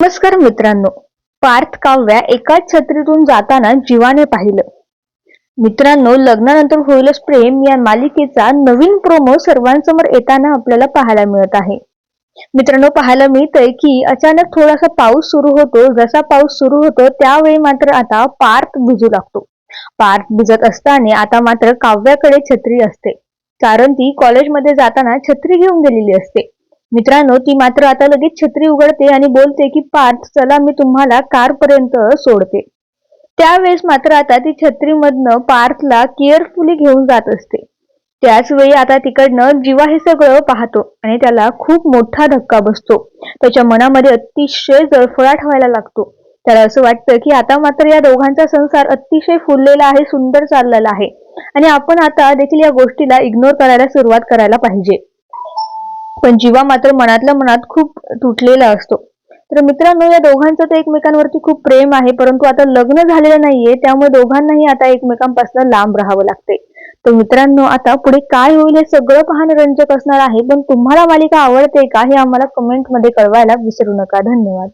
नमस्कार मित्रांनो. पार्थ काव्या एकाच छत्रीतून जाताना जीवाने पाहिलं. मित्रांनो लग्नानंतर होईलच प्रेम या मालिकेचा नवीन प्रोमो सर्वांसमोर येताना आपल्याला पाहायला मिळत आहे. मित्रांनो पाहायला मिळतंय की अचानक थोडासा पाऊस सुरू होतो. जसा पाऊस सुरू होतो त्यावेळी मात्र आता पार्थ भिजू लागतो. पार्थ भिजत असताना आता मात्र काव्याकडे छत्री असते. कारण ती कॉलेजमध्ये जाताना छत्री घेऊन गेलेली असते. मित्रांनो ती मात्र आता लगेच छत्री उघडते आणि बोलते की पार्थ चला मी तुम्हाला कार पर्यंत सोडते. त्यावेळेस मात्र आता ती छत्रीमधनं पार्थला केअरफुली घेऊन जात असते. त्याच वेळी आता तिकडनं जीवा हे सगळं पाहतो आणि त्याला खूप मोठा धक्का बसतो. त्याच्या मनामध्ये अतिशय जळफळाट व्हायला लागतो. त्याला असं वाटतं की आता मात्र या दोघांचा संसार अतिशय फुललेला आहे सुंदर चाललेला आहे. आणि आपण आता देखील या गोष्टीला इग्नोर करायला सुरुवात करायला पाहिजे. पण जीवा मात्र मनातल्या मनात खूप तुटलेला असतो. तर मित्रांनो या दोघांचं तर एकमेकांवरती खूप प्रेम आहे परंतु आता लग्न झालेलं नाहीये त्यामुळे दोघांनाही आता एकमेकांपासून लांब राहावं लागते तर मित्रांनो आता पुढे काय होईल हे सगळं पाहणं रंजक असणार आहे पण तुम्हाला मालिका आवडते का हे आम्हाला कमेंटमध्ये कळवायला विसरू नका. धन्यवाद.